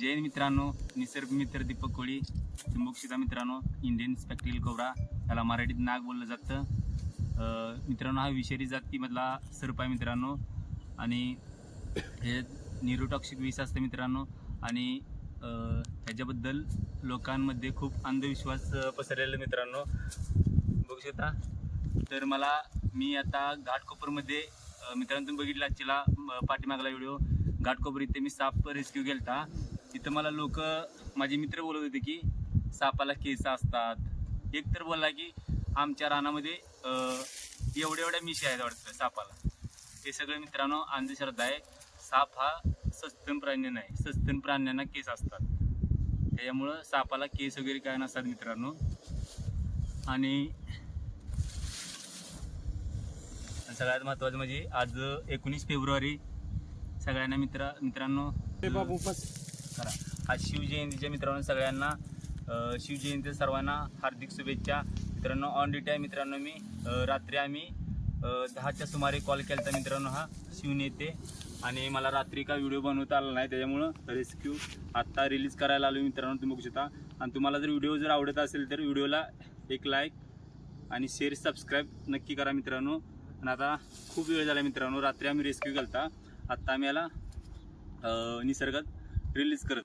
जय मित्रांनो निसर्ग मित्र दीपक कोळी चिमुक्षिता मित्रांनो इंडियन स्पॅक्टिल कोबरा त्याला मराठीत नाग बोललं जातं. मित्रांनो हा विषारी जातीमधला सर्प आहे मित्रांनो आणि हे न्यूरोटॉक्सिक विष असतं मित्रांनो आणि ह्याच्याबद्दल लोकांमध्ये खूप अंधविश्वास पसरलेला मित्रांनो. बघू शकता? तर मला मी आता घाटकोपरमध्ये मित्रांनो तुम्ही बघितला आजच्याला पाठीमागला व्हिडिओ घाटकोपर इथे मी साप रेस्क्यू केलता. तिथं मला लोक माझे मित्र बोलत होते की सापाला केस असतात. एक तर बोलला की आमच्या रानामध्ये एवढ्या एवढ्या मिशी आहेत वाटतं सापाला. ते सगळे मित्रांनो अंधश्रद्धा आहे. साप हा सस्तन प्राणी नाही सस्तन प्राण्यांना केस असतात. त्याच्यामुळं सापाला केस वगैरे काय नसतात मित्रांनो. आणि सगळ्यात महत्त्वाचं म्हणजे आज एकोणीस फेब्रुवारी सगळ्यांना मित्र मित्रांनो करा आज शिवजयंतीच्या मित्रांनो सगळ्यांना शिवजयंती सर्वांना हार्दिक शुभेच्छा. मित्रांनो ऑन डिटाय मित्रांनो मी रात्री आम्ही दहाच्या सुमारे कॉल केला होता मित्रांनो हा शिवनेते आणि मला रात्री का व्हिडिओ बनवता आला नाही त्याच्यामुळं रेस्क्यू आत्ता रिलीज करायला आलो मित्रांनो तुम्ही बघू शकता. आणि तुम्हाला जर व्हिडिओ जर आवडत असेल तर व्हिडिओला एक लाईक आणि शेअर सबस्क्राईब नक्की करा मित्रांनो. आणि आता खूप वेळ झाला मित्रांनो रात्री आम्ही रेस्क्यू केला आत्ता आम्ही याला निसर्गात. रिलीज करत